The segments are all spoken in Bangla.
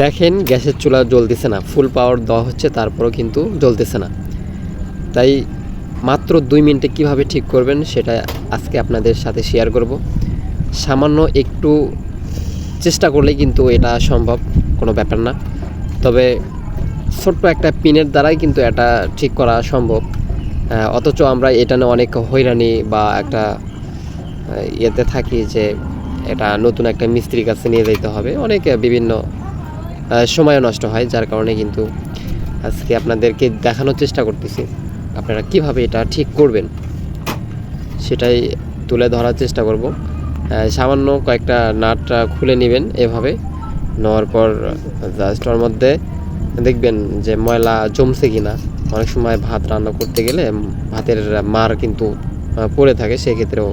দেখেন গ্যাসের চুলা জ্বলতেছে না ফুল পাওয়ার দেওয়া হচ্ছে, তারপরেও কিন্তু জ্বলতেছে না। তাই মাত্র দুই মিনিটে কীভাবে ঠিক করবেন সেটা আজকে আপনাদের সাথে শেয়ার করব। সামান্য একটু চেষ্টা করলেই কিন্তু এটা সম্ভব, কোনো ব্যাপার না। তবে ছোট্ট একটা পিনের দ্বারাই কিন্তু এটা ঠিক করা সম্ভব। অথচ আমরা এটা নিয়ে অনেক হয়রানি বা একটা ইয়েতে থাকি যে এটা নতুন একটা মিস্ত্রির কাছে নিয়ে যেতে হবে। অনেক বিভিন্ন সময়ও নষ্ট হয়, যার কারণে কিন্তু আজকে আপনাদেরকে দেখানোর চেষ্টা করতেছি। আপনারা কীভাবে এটা ঠিক করবেন, সেটাই তুলে ধরার চেষ্টা করব। সামান্য কয়েকটা নাট খুলে নেবেন এভাবে। নেওয়ার পর জাস্ট ওর মধ্যে দেখবেন যে ময়লা জমছে কিনা। অনেক সময় ভাত রান্না করতে গেলে ভাতের মার কিন্তু পড়ে থাকে, সেক্ষেত্রেও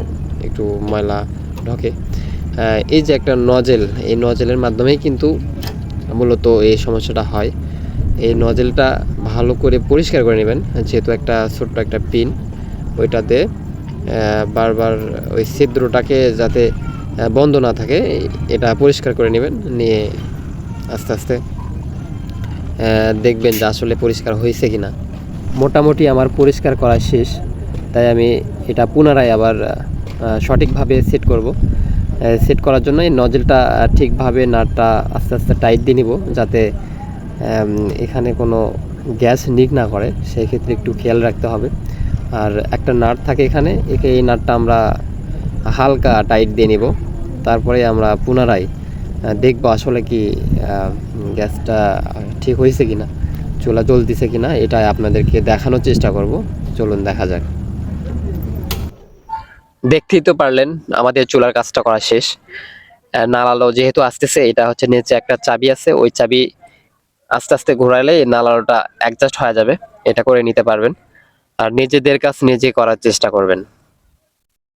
একটু ময়লা ঢোকে। এই যে একটা নজেল, এই নজেলের মাধ্যমেই কিন্তু মূলত এই সমস্যাটা হয়। এই নজেলটা ভালো করে পরিষ্কার করে নেবেন, যেহেতু একটা ছোট্ট একটা পিন। ওইটাতে বারবার ওই ছিদ্রটাকে যাতে বন্ধ না থাকে, এটা পরিষ্কার করে নেবেন, নিয়ে আস্তে আস্তে দেখবেন যে আসলে পরিষ্কার হয়েছে কি না মোটামুটি আমার পরিষ্কার করা শেষ, তাই আমি এটা পুনরায় আবার সঠিকভাবে সেট করব। সেট করার জন্য এই নজলটা ঠিকভাবে নাটটা আস্তে আস্তে টাইট দিয়ে নিব, যাতে এখানে কোনো গ্যাস লিক না করে। সেই ক্ষেত্রে একটু খেয়াল রাখতে হবে। আর একটা নাট থাকে এখানে, একে এই নাটটা আমরা হালকা টাইট দিয়ে নিব। তারপরে আমরা পুনরায় দেখব আসলে কি গ্যাসটা ঠিক হয়েছে কি না চুলা জ্বলতেছে কি না এটা আপনাদেরকে দেখানোর চেষ্টা করব। চলুন দেখা যাক। দেখতেই তো পারলেন, আমাদের চুলার কাজটা করা শেষ। নালালো যেহেতু আসতেছে, এটা হচ্ছে নিচে একটা চাবি আছে, ওই চাবি আস্তে আস্তে ঘোরালে নালালোটা অ্যাডজাস্ট হয়ে যাবে, এটা করে নিতে পারবেন। আর নিজেদের কাজ নিজে করার চেষ্টা করবেন।